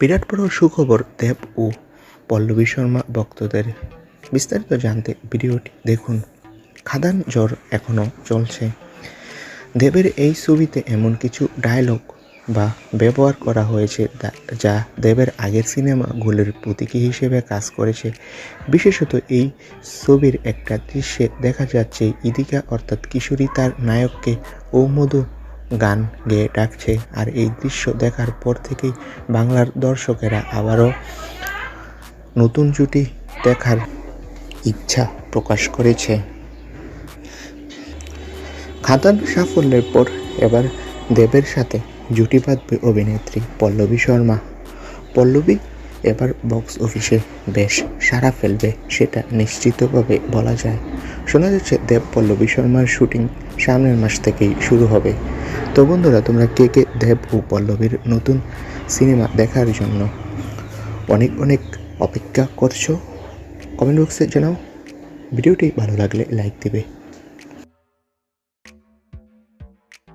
বিরাট বড় সুখবর দেব ও পল্লবী শর্মা ভক্তদের বিস্তারিত জানতে ভিডিওটি দেখুন। খাদান জ্বর এখনও চলছে। দেবের এই ছবিতে এমন কিছু ডায়লগ বা ব্যবহার করা হয়েছে যা- দেবের আগের সিনেমাগুলোর প্রতীকী হিসেবে কাজ করেছে। বিশেষত এই ছবির একটা দৃশ্যে দেখা যাচ্ছে ইদিকা অর্থাৎ কিশোরী তার নায়ককে ও মধু গান গেয়ে ডাকছে। আর এই দৃশ্য দেখার পর থেকেই বাংলার দর্শকেরা আবারও নতুন জুটি দেখার ইচ্ছা প্রকাশ করেছে। খাদান সাফল্যের পর এবার দেবের সাথে জুটি বাঁধবে অভিনেত্রী পল্লবী শর্মা। পল্লবী এবার বক্স অফিসে বেশ সাড়া ফেলবে সেটা নিশ্চিতভাবে বলা যায়। শোনা যাচ্ছে দেব পল্লবী শর্মার শুটিং সামনের মাস থেকেই শুরু হবে। তো বন্ধুরা, তোমরা কে কে দেব ও পল্লবীর নতুন সিনেমা দেখার জন্য অনেক অনেক অপেক্ষা করছ? কমেন্ট বক্সে জানাও। ভিডিওটি ভালো লাগলে লাইক দেবে।